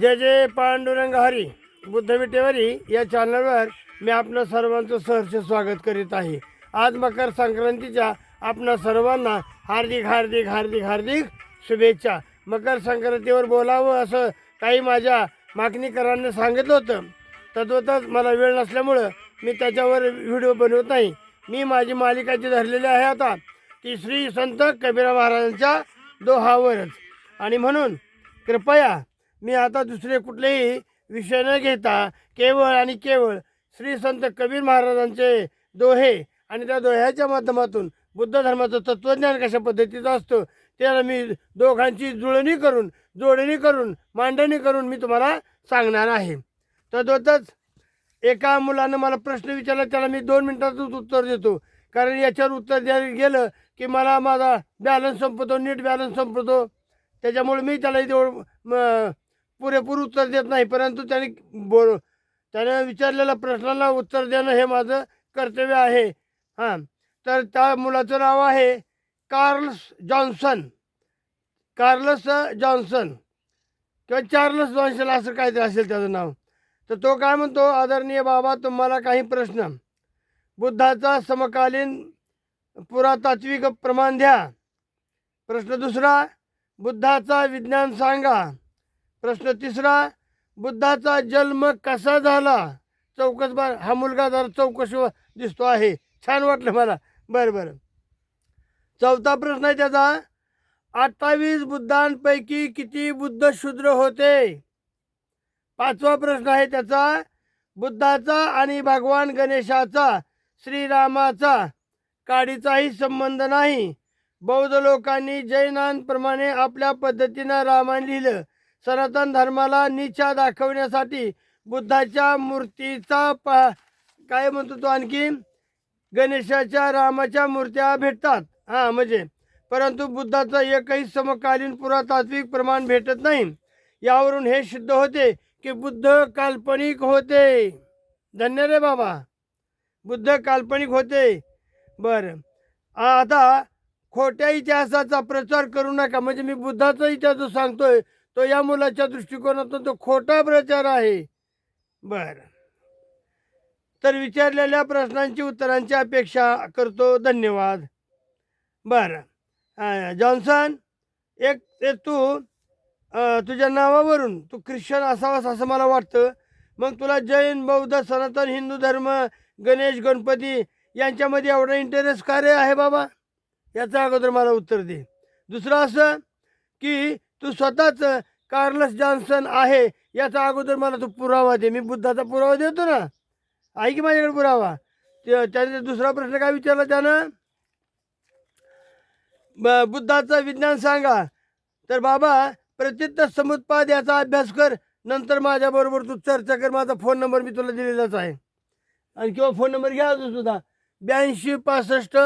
जय जय पांडुरंग हरी. बुद्ध विटेवरी या चॅनलवर मी आपलं सर्वांचं सहर्ष स्वागत करीत आहे. आज मकर संक्रांतीच्या आपणा सर्वांना हार्दिक हार्दिक हार्दिक हार्दिक शुभेच्छा. मकर संक्रांतीवर बोलावं असं काही माझ्या मागणीकरांनी सांगितलं होतं. तद्वतच मला वेळ नसल्यामुळं मी त्याच्यावर व्हिडिओ बनवत नाही. मी माझी मालिका जी धरलेली आहे आता ती श्री संत कबीरा महाराजांच्या दोहावरच. आणि म्हणून कृपया मी आता दुसरे कुठलेही विषय न घेता केवळ आणि केवळ श्री संत कबीर महाराजांचे दोहे आणि त्या दोह्याच्या माध्यमातून बुद्ध धर्माचं तत्त्वज्ञान कशा पद्धतीचं असतं त्याला मी दोघांची जुळणी करून जोडणी करून मांडणी करून मी तुम्हाला सांगणार आहे. तद्वतच एका मुलानं मला प्रश्न विचारला त्याला मी दोन मिनिटातच उत्तर देतो. कारण याच्यावर उत्तर द्यायला गेलं की मला माझा बॅलन्स संपतो नीट बॅलन्स संपतो. त्याच्यामुळे मी त्याला एवढं पुरेपूर उत्तर देत नाही. परंतु त्याने बोल त्याने विचारलेल्या प्रश्नाला उत्तर देणं हे माझं कर्तव्य आहे. हां. तर त्या मुलाचं नाव आहे कार्ल्स जॉन्सन. Carls Johnson. किंवा चार्लस जॉन्सन असं काहीतरी असेल त्याचं नाव. तर तो काय म्हणतो? आदरणीय बाबा तुम्हाला काही प्रश्न. बुद्धाचा समकालीन पुरातात्विक प्रमाण द्या. प्रश्न दुसरा बुद्धाचा विज्ञान सांगा. प्रश्न तिसरा बुद्धाचा जन्म कसा झाला? चौकस बार हा मुलगा जरा चौकशी दिसतो आहे. छान वाटलं मला. बरं बरं. चौथा प्रश्न आहे त्याचा. अठ्ठावीस बुद्धांपैकी किती बुद्ध शूद्र होते? पाचवा प्रश्न आहे त्याचा. बुद्धाचा आणि भगवान गणेशाचा श्रीरामाचा काडीचाही संबंध नाही. बौद्ध लोकांनी जैनांप्रमाणे आपल्या पद्धतीनं रामायण लिहिलं. सनातन धर्माला निचा दाखवण्यासाठी बुद्धाच्या मूर्तीचा प काय म्हणतो तो आणखी? गणेशाच्या रामाच्या मूर्त्या भेटतात. हां म्हणजे. परंतु बुद्धाचं एकही समकालीन पुरातात्विक प्रमाण भेटत नाही. यावरून हे सिद्ध होते की बुद्ध काल्पनिक होते. धन्य रे बाबा. बुद्ध काल्पनिक होते. बरं. आता खोट्या इतिहासाचा प्रचार करू नका. म्हणजे मी बुद्धाचा इतिहास सांगतोय. तो या मुलाच्या दृष्टिकोनातून तो खोटा प्रचार आहे. बरं. तर विचारलेल्या प्रश्नांची उत्तरांची अपेक्षा करतो. धन्यवाद. बरं. जॉन्सन एक ते तू तुझ्या नावावरून तू ख्रिश्चन असावास असं मला वाटतं. मग तुला जैन बौद्ध सनातन हिंदू धर्म गणेश गणपती यांच्यामध्ये एवढा इंटरेस्ट का रे आहे बाबा? याचा अगोदर मला उत्तर दे. दुसरं असं की तू स्वतःच कार्लस जॉन्सन आहे याचा अगोदर मला तू पुरावा दे. मी बुद्धाचा पुरावा देतो ना. आहे की माझ्याकडे पुरावा? ते त्याने दुसरा प्रश्न काय विचारला त्यानं? ब- बुद्धाचं विज्ञान सांगा. तर बाबा प्रचित्त समुत्पाद याचा अभ्यास कर नंतर माझ्याबरोबर तू चर्चा कर माझा फोन नंबर मी तुला दिलेलाच आहे. आणि किंवा फोन नंबर घ्या अजून सुद्धा. ब्याऐंशी पासष्ट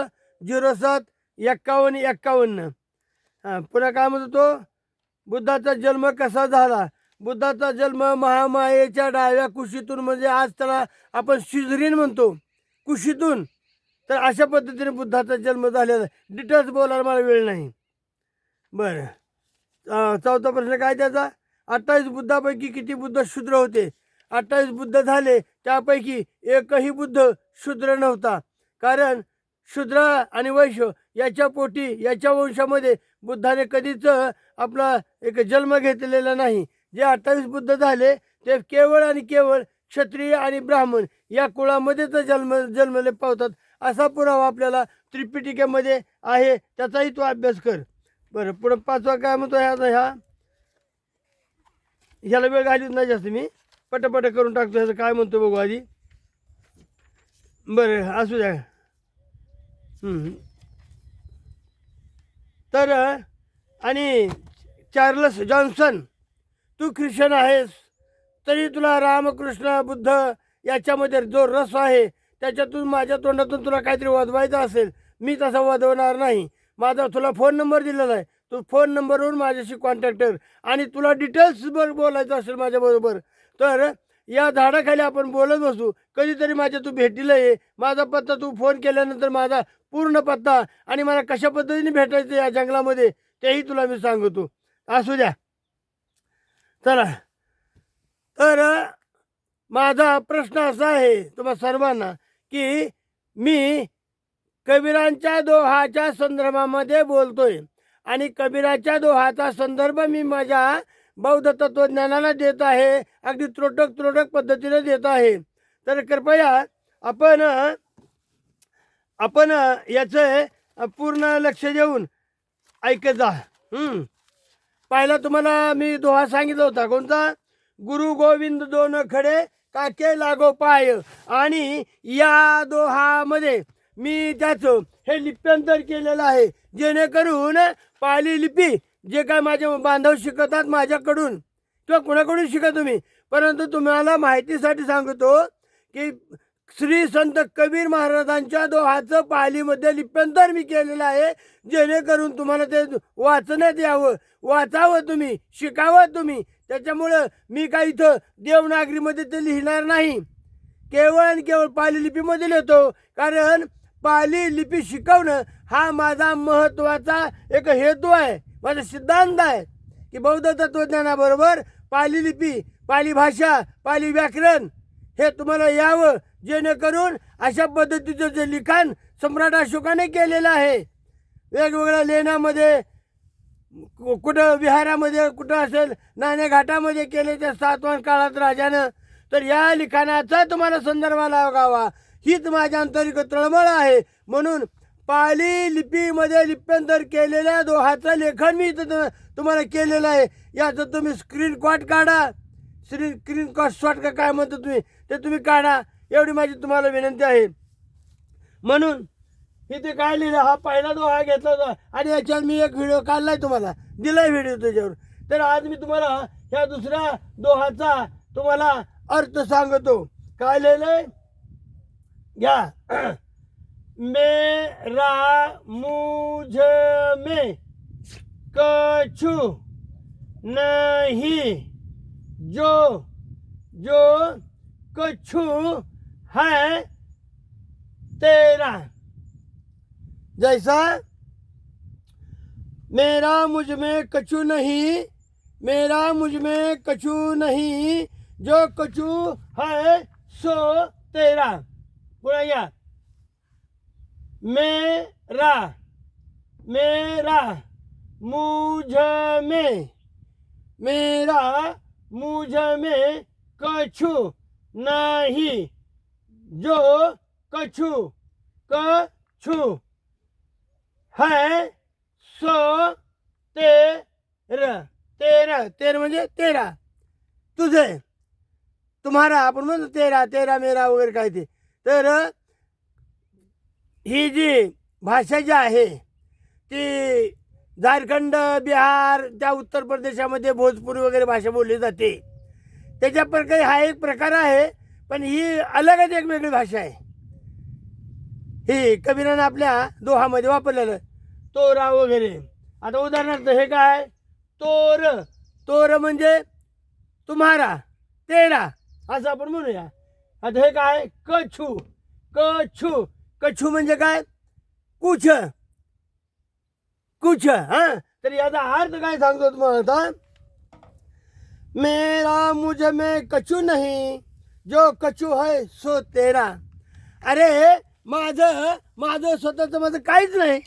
झिरो सात एक्कावन्न एक्कावन्न. हां पुन्हा काय म्हणतो तो? बुद्धाचा जन्म कसा झाला? बुद्धाचा जन्म महामायेच्या डाव्या कुशीतून म्हणजे आज त्याला आपण शिजरीन म्हणतो. कुशीतून. तर अशा पद्धतीने बुद्धाचा जन्म झालेला डिटेल्स बोलायला मला वेळ नाही. बरं. चौथा प्रश्न काय त्याचा? अठ्ठावीस बुद्धापैकी किती बुद्ध शूद्र होते? अठ्ठावीस बुद्ध झाले त्यापैकी एकही बुद्ध शूद्र नव्हता. कारण शूद्र आणि वैश्य याच्या पोटी याच्या वंशामध्ये बुद्धाने कधीच आपला एक जन्म घेतलेला नाही. जे अठ्ठावीस बुद्ध झाले ते केवळ आणि केवळ क्षत्रिय आणि ब्राह्मण या कुळामध्येच जन्म जन्मले पावतात. असा पुरावा आपल्याला त्रिपिटिकेमध्ये आहे त्याचाही तू अभ्यास कर. बरं पुढं पाचवा काय म्हणतो ह्या ह्या? ह्याला वेळ घालीत नाही जास्त मी. पटपट करून टाकतो ह्याचं काय म्हणतो बघू आधी. बरं असू द्या. तर आणि चार्लस जॉन्सन तू ख्रिश्चन आहेस तरी तुला रामकृष्ण बुद्ध याच्यामध्ये जो रस आहे त्याच्यातून माझ्या तोंडातून तुला काहीतरी वाजवायचं असेल मी तसा वाजवणार नाही. माझा तुला फोन नंबर दिलेला आहे. तू फोन नंबरवरून माझ्याशी कॉन्टॅक्ट कर आणि तुला डिटेल्स बर बोलायचं असेल माझ्याबरोबर तर या झाडाखाली आपण बोलत बसू. कधीतरी माझ्या तू भेटीला ये माझा पत्ता तू फोन केल्यानंतर माझा पूर्ण पत्ता आणि मला कशा पद्धतीने भेटायचं या जंगलामध्ये तेही तुला मी सांगतो. असू द्या. चला. तर माझा प्रश्न असा आहे तुम्हा सर्वांना की मी कबीरांच्या दोहाच्या संदर्भामध्ये बोलतोय. आणि कबीराच्या दोहाचा संदर्भ मी माझ्या बौद्ध तत्वज्ञानाला देत आहे. अगदी त्रोटक त्रोटक पद्धतीने देत आहे. तर कृपया आपण आपण याचं पूर्ण लक्ष देऊन ऐकत जा. हं. पहिला तुम्हाला मी दोहा सांगितला होता. कोणता? गुरु गोविंद दोन खडे काके लागो पाय. आणि या दोहामध्ये मी त्याचं हे लिप्यांतर केलेलं आहे. जेणेकरून पाली लिपी जे काय माझे बांधव शिकतात माझ्याकडून किंवा कुणाकडून शिका तुम्ही परंतु तुम्हाला माहितीसाठी सांगतो की श्री संत कबीर महाराजांच्या दोहाचं पालीमध्ये लिप्यंतर मी केलेलं आहे जेणेकरून तुम्हाला ते वाचण्यात यावं. वाचावं तुम्ही शिकावं तुम्ही. त्याच्यामुळं मी काय इथं देवनागरीमध्ये ते लिहिणार नाही. केवळ आणि केवळ पाली लिपीमध्ये लिहितो कारण पाली लिपी शिकवणं हा माझा महत्त्वाचा एक हेतू आहे. माझा सिद्धांत आहे की बौद्ध तत्वज्ञानाबरोबर पाली लिपी पाली भाषा पाली व्याकरण हे तुम्हाला यावं जेणेकरून अशा पद्धतीचं जे लिखाण सम्राट अशोकाने केलेलं आहे. वेगवेगळ्या लेण्यामध्ये कु- कुठं विहारामध्ये कुठं असेल नाणेघाटामध्ये केले त्या सातवान काळात राजानं तर या लिखाणाचा तुम्हाला संदर्भ लागावा. हीच माझ्या आंतरिक तळमळ आहे. म्हणून पाली लिपीमध्ये लिप्यांतर केलेल्या दोहाचं लेखन मी इथं तुम्हाला केलेलं आहे. याचं तुम्ही स्क्रीनकॉट काढा. स्क्रीन स्क्रीन कॉट शॉट का काय म्हणतो तुम्ही? ते तुम्ही काढा. एवढी माझी तुम्हाला विनंती आहे. म्हणून इथे काय लिहिलं? हा पहिला दोहा घेतला होता. आणि याच्यावर मी एक व्हिडिओ काढलाय तुम्हाला. दिलाय व्हिडिओ त्याच्यावर. तर आज मी तुम्हाला ह्या दुसऱ्या दोहाचा तुम्हाला अर्थ सांगतो. काय लिहिलंय? घ्या. मेरा मुझमें कछु नहीं। जो जो कछु है तेरा। जैसा मेरा मुझमें कछु नहीं, मेरा मुझमें कछु नहीं, जो कछु है सो तेरा। बोलिया मेरा मेरा मुझ में मेरा मुझ में कछु नहीं जो कछु कछु है सो तेर तेरा तेर म्हणजे तेरा. तुझे. तुम्हारा आपण म्हणतो तेरा तेरा मेरा वगैरे काय ते. तर ही जी भाषा जी आहे ती झारखंड बिहार त्या उत्तर प्रदेशामध्ये भोजपुरी वगैरे भाषा बोलली जाते. त्याच्या प्रकारे हा एक प्रकार आहे पण ही अलगच एक वेगळी भाषा आहे. ही कबीरानं आपल्या दोहामध्ये वापरलेलं तोरा वगैरे. आता उदाहरणार्थ हे काय? तोर. तोर म्हणजे तुम्हारा तेरा असं आपण म्हणूया. आता हे काय? कछू. कछू. कछू म्हणजे काय? कुछ. कुछ हा? तर याचा अर्थ काय सांगतो तुम्हाला आता? मेरा मुझ में कछु नाही जो कछु है सो तेरा. अरे माझं माझं स्वतःचं माझं काहीच नाही.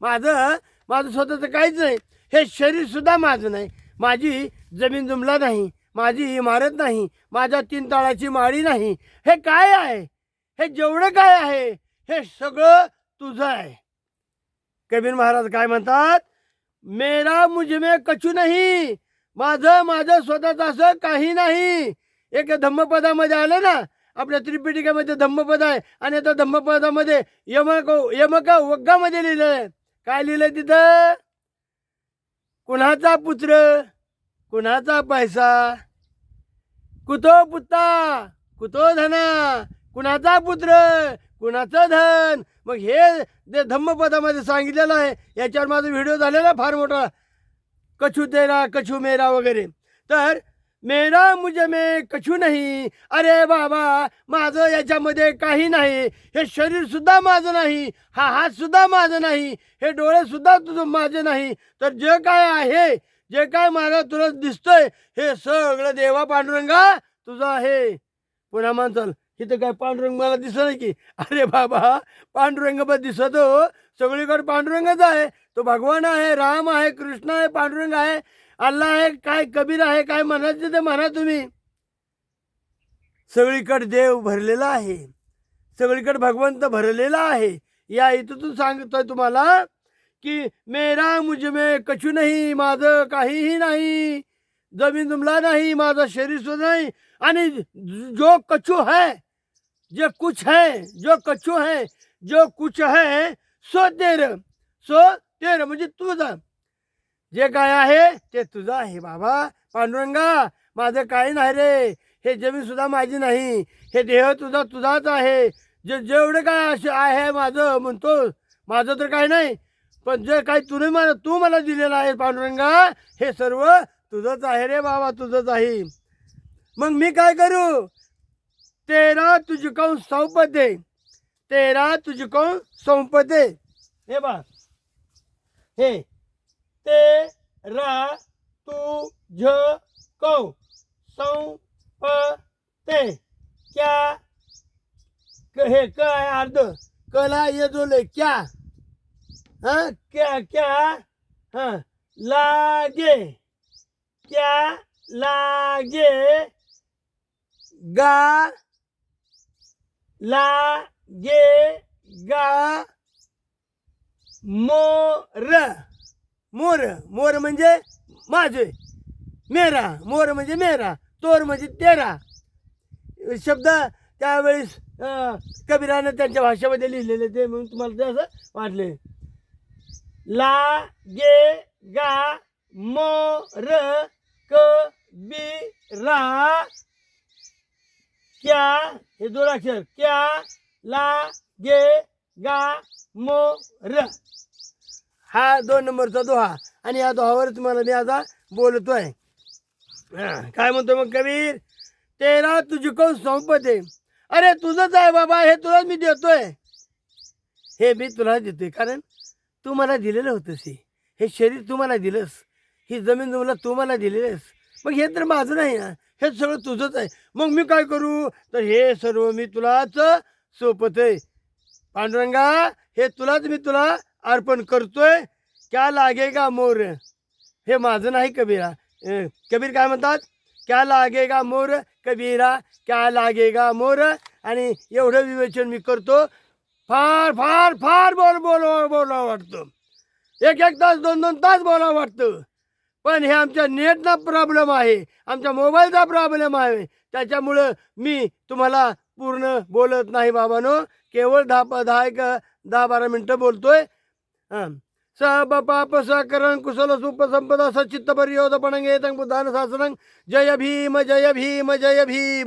माझं माझं स्वतःचं काहीच नाही. हे शरीर सुद्धा माझं नाही. माझी जमीन जुमला नाही. माझी इमारत नाही. माझ्या तीन ताळाची माळी नाही. हे काय आहे? हे जेवढं काय आहे? हे सगळं तुझं आहे. कबीर महाराज काय म्हणतात? मेरा मुजमे कचू नाही. माझं माझं स्वतःचं असं काही नाही. एक धम्मपदामध्ये आलं ना आपल्या त्रिपिटिकामध्ये धम्मपद आहे आणि आता धम्मपदामध्ये यमक यमक वग्गामध्ये लिहिलं आहे. काय लिहिलंय तिथं? कुणाचा पुत्र कुणाचा पैसा. कुतो पुत्ता कुतो धना कुणाचा पुत्र कुणाचं धन? मग हे जे धम्मपदामध्ये सांगितलेलं आहे याच्यावर माझा व्हिडिओ झालेला फार मोठा. कछु तेरा कछु मेरा वगैरे. तर मेरा मुझे में कछु नाही. अरे बाबा माझं याच्यामध्ये काही नाही. हे शरीर सुद्धा माझं नाही. हा हात सुद्धा माझं नाही. हे डोळे सुद्धा तुझं माझे नाही. तर जे काय आहे जे काय मला तुला दिसतंय हे सगळं देवा पांडुरंगा तुझं आहे. पुन्हा म्हणचाल इथं काय पांडुरंग मला दिसत नाही की? अरे बाबा पांडुरंग पण दिसत. हो सगळीकडे पांडुरंगच आहे. तो भगवान आहे राम आहे कृष्ण आहे पांडुरंग आहे अल्ला आहे काय कबीर आहे काय म्हणायचं ते म्हणा तुम्ही. सगळीकडे देव भरलेला आहे. सगळीकडे भगवंत भरलेला आहे. या इथून सांगतोय तुम्हाला की मेरा मुझ में कछु नाही माझं काहीही नाही. जमीन जुमला नाही माझं शरीर सुद्धा नाही. आणि जो कछु है जो कुछ है जो कछु है जो कुछ है सो तेर सो तेर म्हणजे तुझं। जे काय आहे ते तुझं आहे बाबा। पांडुरंगा माझं काही नाही रे हे जमीन सुद्धा माझी नाही हे देह तुझा तुझाच आहे. जे जेवढं काय असे आहे माझं म्हणतो माझं तर काही नाही पण जे काही तुने मला तू मला दिलेलं आहे पांडुरंगा हे सर्व तुझंच आहे रे बाबा तुझंच आहे. मग मी काय करू? तेरा तुझको सौंपते तेरा तुझको सौंपते हे बा हे। तेरा तुझको सौंपते क्या? हे क आहे अर्ध। कला ये जोले क्या? हाँ? क्या क्या? हाँ. लागे। क्या? लागे। गा। लागे गा मोर मोर मोर म्हणजे माझे. मेरा. मोर म्हणजे मेरा. तोर म्हणजे तेरा. शब्द त्यावेळेस कबीरानं त्यांच्या भाषेमध्ये लिहिलेले ते म्हणून तुम्हाला ते असं वाटले. ला गे गा मोर कबीरा क्या? हे दोन अक्षर. क्या ला गे गा मो र. हा दोन नंबरचा दोहा. आणि या दोहावर तुम्हाला मी आता बोलतोय. काय म्हणतो मग कबीर? तेरा तुझको सौंपते अरे तुझंच आहे बाबा हे तुलाच मी देतोय. हे मी तुला देतोय कारण तू मला दिलेलं होतंस हे. हे शरीर तू मला दिलंस. ही जमीन तुम्हाला तू मला दिलेलंस. मग हे तर माझं नाही ना. हे सगळं तुझंच आहे. मग मी काय करू? तर हे सर्व मी तुलाच सोपत आहे. पांडुरंगा हे तुलाच मी तुला अर्पण करतोय. क्या लागेगा मोर? हे माझं नाही कबीरा. कबीर काय म्हणतात? क्या लागेगा मोर? कबीरा क्या लागेगा मोर? आणि एवढं विवेचन मी करतो. फार फार फार बोल बोल बोलावं वाटतं. एक एक तास दोन दोन तास बोलावं वाटतं. पण हे आमच्या नेटचा प्रॉब्लेम आहे. आमच्या मोबाईलचा प्रॉब्लेम आहे. त्याच्यामुळं मी तुम्हाला पूर्ण बोलत नाही बाबानो. केवळ दहा प- दहा एक दहा बारा मिनटं बोलतोय. हां. सब पाप सकरण कुशल सुप संपदा सचित्त पर्योद पणंग तंग बुद्धान सासनंग जय भीम जय भीम जय भीम।